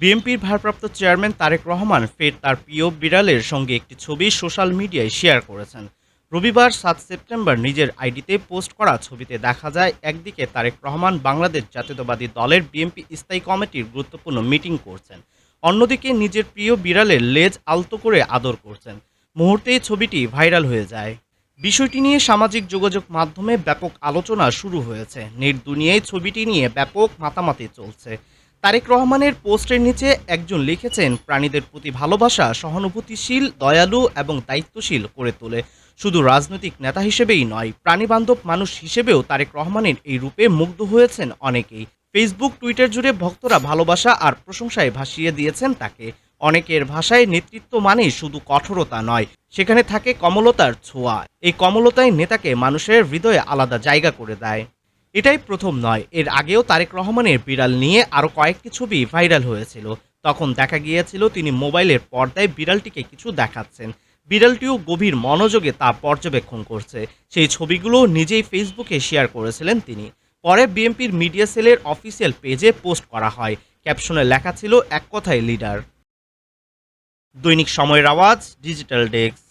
বিএনপির ভারপ্রাপ্ত চেয়ারম্যান তারেক রহমান ফের তার প্রিয় বিড়ালের সঙ্গে একটি ছবি সোশ্যাল মিডিয়ায় শেয়ার করেছেন। রবিবার সাত সেপ্টেম্বর নিজের আইডিতে পোস্ট করা ছবিতে দেখা যায়, একদিকে তারেক রহমান বাংলাদেশ জাতীয়তাবাদী দলের বিএনপি স্থায়ী কমিটির গুরুত্বপূর্ণ মিটিং করছেন, অন্যদিকে নিজের প্রিয় বিড়ালের লেজ আলতো করে আদর করছেন। মুহূর্তেই ছবিটি ভাইরাল হয়ে যায়। বিষয়টি নিয়ে সামাজিক যোগাযোগ মাধ্যমে ব্যাপক আলোচনা শুরু হয়েছে। নেট দুনিয়ায় ছবিটি নিয়ে ব্যাপক মাতামাতি চলছে। তারেক রহমানের পোস্টের নিচে একজন লিখেছেন, প্রাণীদের প্রতি ভালোবাসা সহানুভূতিশীল, দয়ালু এবং দায়িত্বশীল করে তোলে। শুধু রাজনৈতিক নেতা হিসেবেই নয়, প্রাণীবান্ধব মানুষ হিসেবেও তারেক রহমানের এই রূপে মুগ্ধ হয়েছেন অনেকেই। ফেসবুক, টুইটার জুড়ে ভক্তরা ভালোবাসা আর প্রশংসায় ভাসিয়ে দিয়েছেন তাকে। অনেকের ভাষায় নেতৃত্ব মানে শুধু কঠোরতা নয়, সেখানে থাকে কমলতার ছোঁয়া। এই কমলতাই নেতাকে মানুষের হৃদয়ে আলাদা জায়গা করে দেয়। এটাই প্রথম নয়। এর আগেও তারেক রহমানের বিড়াল নিয়ে আরও কয়েকটি ছবি ভাইরাল হয়েছিল। তখন দেখা গিয়েছিল তিনি মোবাইলের পর্দায় বিড়ালটিকে কিছু দেখাচ্ছেন। বিড়ালটিও গভীর মনোযোগে তা পর্যবেক্ষণ করছে। সেই ছবিগুলো নিজেই ফেসবুকে শেয়ার করেছিলেন তিনি। পরে বিএনপির মিডিয়া সেলের অফিসিয়াল পেজে পোস্ট করা হয়। ক্যাপশনে লেখা ছিল, এক কথায় লিডার। দৈনিক সময়ের আওয়াজ, ডিজিটাল ডেস্ক।